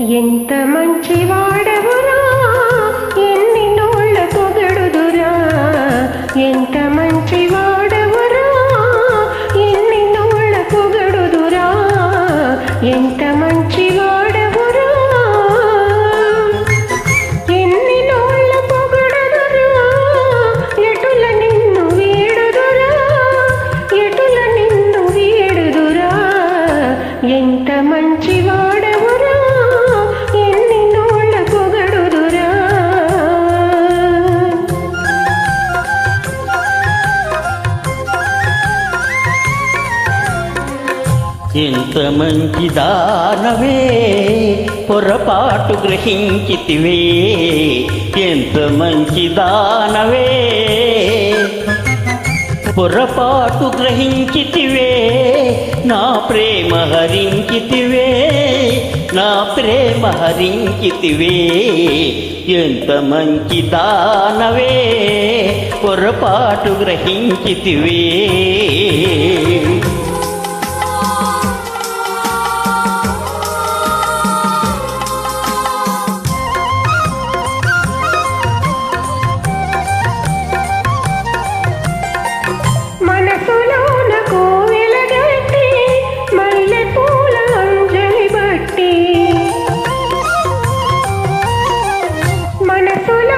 ఎంత మంచి వాడవురా? ఎన్ని నోళ్ళ పొగడుదురా? ఎంత మంచి వాడవురా? ఎన్ని నోళ్ళ పొగడుదురా? ఎంత మంచి వాడవురా? ఎన్ని నోళ్ళ పొగడుదురా? ఎటుల నిన్ను వీడుదురా? ఎటుల నిన్ను వీడుదురా? ఎంత మంచి వాడవురా? ఎంత మంచి దానవే? పొరపాటు గ్రహించితివే. ఎంత మంచి దానవే? పొరపాటు గ్రహించితివే. నా ప్రేమ హరించితివే. నా ప్రేమ హరించితివే. ఎంత మంచి దానవే? పొరపాటు గ్రహించితివే. Arturo.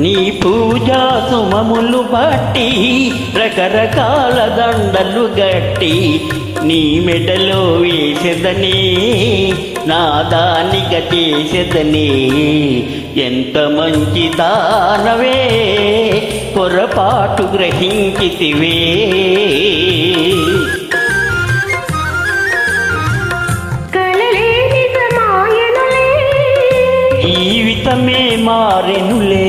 నీ పూజా సుమములు బట్టి రకరకాల దండలు గట్టి నీ మెడలో వేసెదని నాదానిక చేసెదని. ఎంత మంచి దానవే పొరపాటు గ్రహించితివే. జీవితమే మారెనులే